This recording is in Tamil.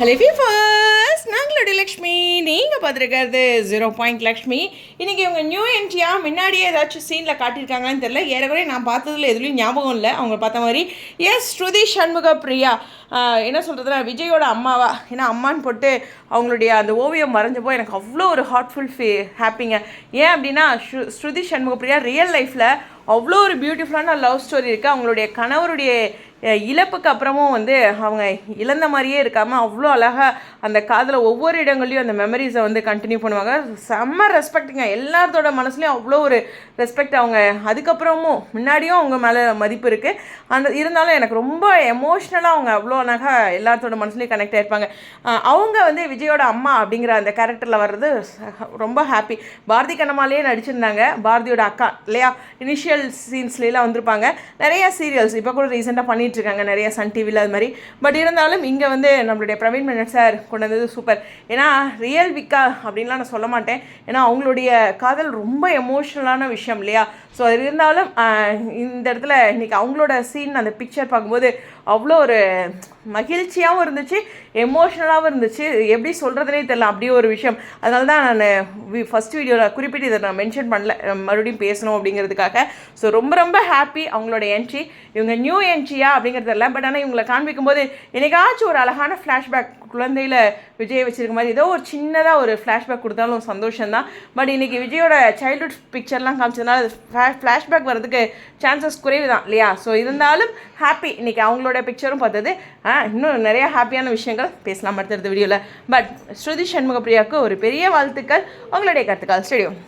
ஹலோ ஃபீஃபர்ஸ் நாங்களுடைய லக்ஷ்மி. நீங்கள் பார்த்துருக்கிறது ஜீரோ பாயிண்ட் லக்ஷ்மி. இன்றைக்கி இவங்க நியூ என்ட்ரியாக முன்னாடியே ஏதாச்சும் சீனில் காட்டியிருக்காங்களான்னு தெரில ஏறக்குறைய நான் பார்த்ததுல எதுலேயும் ஞாபகம் இல்லை. அவங்க பார்த்த மாதிரி எஸ் ஸ்ருதி சண்முக பிரியா. என்ன சொல்கிறதுனா விஜயோட அம்மாவா? ஏன்னா அம்மான்னு போட்டு அவங்களுடைய அந்த ஓவியம் வரைஞ்சப்போ எனக்கு அவ்வளோ ஒரு ஹார்ட்ஃபுல் ஃபீ ஹாப்பிங்க ஏன் அப்படின்னா ஸ்ரு ஸ்ருதி சண்முக பிரியா ரியல் லைஃப்பில் அவ்வளோ ஒரு பியூட்டிஃபுல்லான லவ் ஸ்டோரி இருக்குது அவங்களுடைய கணவருடைய இழப்புக்கு அப்புறமும் வந்து அவங்க இழந்த மாதிரியே இருக்காமல் அவ்வளோ அழகாக அந்த காதில் ஒவ்வொரு இடங்கள்லையும் அந்த மெமரிஸை வந்து கண்டினியூ பண்ணுவாங்க. செம்ம ரெஸ்பெக்ட்டுங்க எல்லாத்தோட மனசுலையும் அவ்வளோ ஒரு ரெஸ்பெக்ட் அவங்க. அதுக்கப்புறமும் முன்னாடியும் அவங்க மேலே மதிப்பு இருக்குது அந்த இருந்தாலும் எனக்கு ரொம்ப எமோஷ்னலாக அவங்க அவ்வளோ அழகாக எல்லாத்தோட மனசுலையும் கனெக்ட் ஆயிருப்பாங்க. அவங்க வந்து விஜயோட அம்மா அப்படிங்கிற அந்த கேரக்டரில் வர்றது ரொம்ப ஹாப்பி பாரதி கண்ணம்மாலேயே நடிச்சிருந்தாங்க. பாரதியோட அக்கா இல்லையா? இனிஷியல் சீன்ஸ்லாம் வந்திருப்பாங்க. நிறைய சீரியல்ஸ் இப்போ கூட ரீசெண்டாக பண்ணிட்டு இருக்காங்க நிறைய சன் டிவியில் அது மாதிரி. பட் இருந்தாலும் இங்கே வந்து நம்மளுடைய பிரவீன் மேனன் சார் கொண்டு வந்தது சூப்பர் ஏன்னா ரியல் விக்கா அப்படின்லாம் நான் சொல்ல மாட்டேன். ஏன்னா அவங்களுடைய காதல் ரொம்ப எமோஷ்னலான விஷயம் இல்லையா? ஸோ அது இருந்தாலும் இந்த இடத்துல இன்னைக்கு அவங்களோட சீன் அந்த பிக்சர் பார்க்கும்போது அவ்வளோ ஒரு மகிழ்ச்சியாகவும் இருந்துச்சு எமோஷ்னலாகவும் இருந்துச்சு. எப்படி சொல்கிறதுனே தெரியல. அப்படியே ஒரு விஷயம். அதனால தான் நான் ஃபஸ்ட் வீடியோவில் குறிப்பிட்டு இதை நான் மென்ஷன் பண்ணல. மறுபடியும் பேசணும் அப்படிங்கிறதுக்காக. ஸோ ரொம்ப ரொம்ப ஹாப்பி அவங்களோட என்ட்ரி இவங்க நியூ என்ட்ரியா அப்படிங்கிறது இல்லை பட் ஆனால் இவங்களை காண்பிக்கும்போது என்னைக்காச்சும் ஒரு அழகான ஃப்ளாஷ்பேக் குழந்தையில விஜய் வச்சிருக்க மாதிரி ஏதோ ஒரு சின்னதாக ஒரு ஃப்ளாஷ்பேக் கொடுத்தாலும் சந்தோஷம் தான் பட் இன்னைக்கு விஜயோட சைல்ட்ஹுட் பிக்சர்லாம் காமிச்சதுனால ஃப்ளாஷ்பேக் வர்றதுக்கு சான்சஸ் குறைவு தான் இல்லையா? ஸோ இருந்தாலும் ஹாப்பி இன்னைக்கு அவங்களோட பிக்சரும் பார்த்தது இன்னும் நிறைய ஹாப்பியான விஷயங்கள் பேசலாம் அடுத்தடுத்த வீடியோவில் பட் ஸ்ருதி சண்முகப்பிரியாவுக்கு ஒரு பெரிய வாழ்த்துக்கள். உங்களுடைய கருத்துக்கள் ஸ்டேடியம்